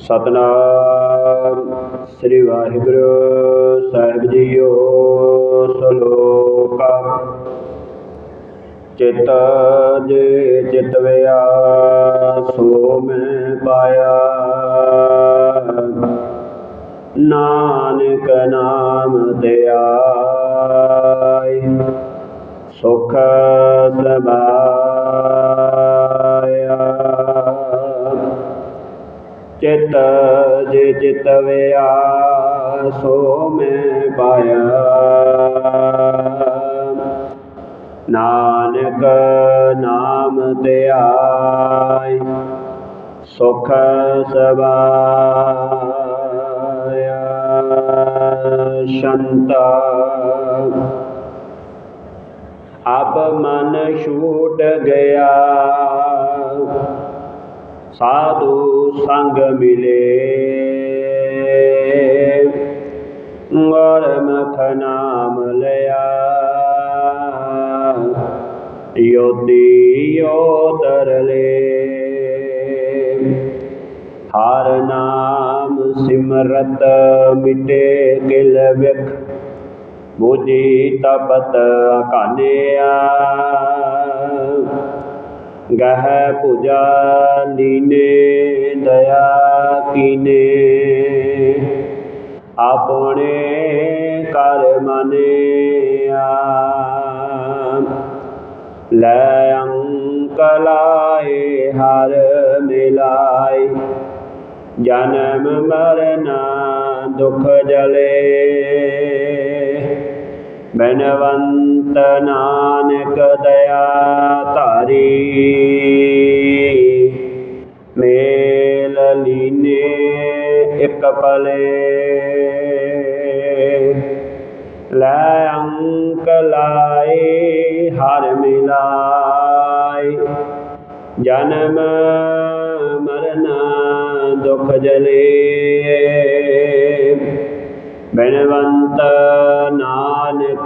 ਸਤਨਾਮ ਸ੍ਰੀ ਵਾਹਿਗੁਰੂ ਸਾਹਿਬ JIO ਸਲੋਕਾ ਚਿਤ ਜੇ ਚਿਤਵਿਆ ਸੋ ਮੈਂ ਪਾਇਆ ਨਾਨਕ ਨਾਮ ਤੇ ਆਈ ਸੁਖ ਸਬਾਇਆ ਚਿਤ ਜੇ ਚਿਤਵਿਆ ਸੋ ਮੈਂ ਪਾਇਆ। ਨਾਨਕ ਨਾਮ ਤੇ ਸੁਖ ਸਬਾਇਆ ਸ਼ੰਤਾ ਅਬ ਮਨ ਛੂਟ ਗਿਆ। ਸਾਧੂ संग मिले। गौर मख नाम लया। यो तरले हार नाम सिमरत मिटे गिल व्यख। बुझी तपत कान्या गह पूजा लीने दया कीने अपने कर मने लंकलाए हर मिलाए जन्म मरना दुख जले। बनवंत नानक दया तारी। लीने एक पले। लय अंक लाए हर मिलाए। जन्म मरना दुख जले। बिनवंत नानक